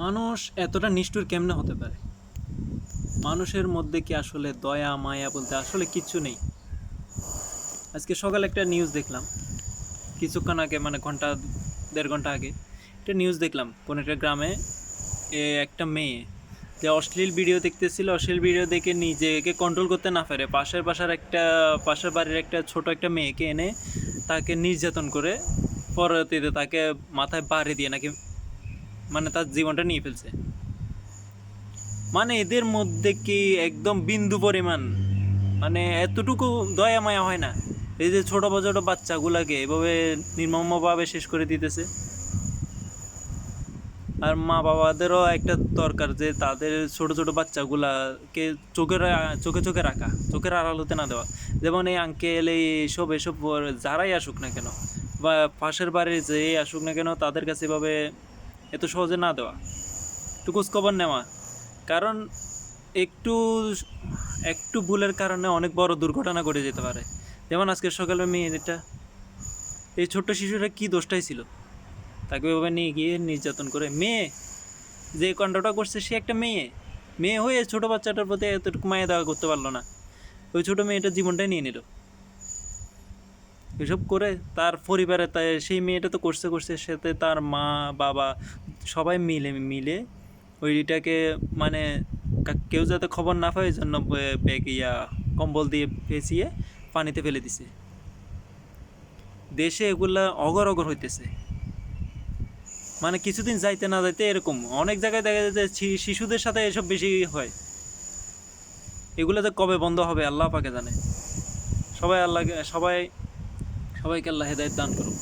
মানুষ এতটা নিষ্ঠুর কেমনে হতে পারে? মানুষের মধ্যে কি আসলে দয়া, মায়া বলতে আসলে কিচ্ছু নেই? আজকে সকালে একটা নিউজ দেখলাম। কিছুক্ষণ আগে মানে ঘণ্টা, দেড় ঘণ্টা আগে একটা নিউজ দেখলাম। কোন একটা গ্রামে এ একটা মেয়ে যে অশ্লীল ভিডিও দেখতেছিল, অশ্লীল ভিডিও দেখে নিজেকে কন্ট্রোল করতে না পারে। পাশের বাসার একটা, পাশের বাড়ির একটা ছোট একটা মেয়েকে এনে তাকে নির্যাতন করে পরবর্তীতে তাকে মাথায় বাড়ি দিয়ে নাকি মানে তার জীবনটা নিয়ে ফেলছে। মানে এদের মধ্যে কি একদম বিন্দু পরিমাণ? মানে এতটুকু দয়া মায়া হয় না। এই যে ছোট ছোট বাচ্চাগুলাকে এভাবে নির্মমভাবে শেষ করে দিতেছে। আর মা বাবাদেরও একটা দরকার যে তাদের ছোট ছোট বাচ্চাগুলাকে চোখের, চোখে চোখে রাখা, চোখের আড়াল হতে না দেওয়া। যেমন এই আঙ্কেল এই এসব এসব, যারাই আসুক না কেন, বা পাশের বাড়ির যে আসুক না কেন, তাদের কাছে এভাবে এত সহজে না দেওয়া। একটু খোঁজখবর নেওয়া। কারণ একটু একটু ভুলের কারণে অনেক বড় দুর্ঘটনা ঘটে যেতে পারে। যেমন আজকে সকালে মেয়েটা, এই ছোট্ট শিশুটা কি দোষটাই ছিল? তাকে ওইভাবে নিয়ে গিয়ে নির্যাতন করে। মেয়ে, যে কাণ্ডটা করছে সে একটা মেয়ে। মেয়ে হয়ে ছোট বাচ্চাটার প্রতি এতটুকু মায়া দেওয়া করতে পারল না। ওই ছোট মেয়েটার জীবনটাই নিয়ে নিল। এসব করে তার পরিবারে তাই সেই মেয়েটা তো করছে করছে সাথে তার মা, বাবা সবাই মিলে মিলে ওইটাকে মানে কেউ যাতে খবর না পায় ওই জন্য ব্যাগ ইয়া কম্বল দিয়ে পেঁচিয়ে পানিতে ফেলে দিছে। দেশে এগুলা অগর অগর হইতেছে। মানে কিছুদিন যাইতে না যাইতে এরকম। অনেক জায়গায় দেখা যায় যে শিশুদের সাথে এসব বেশি হয়। এগুলো যে কবে বন্ধ হবে আল্লাহ পাকে জানে। সবাই আল্লাহকে, সবাই সবাইকে আল্লাহ হেদায়ত দান করুক।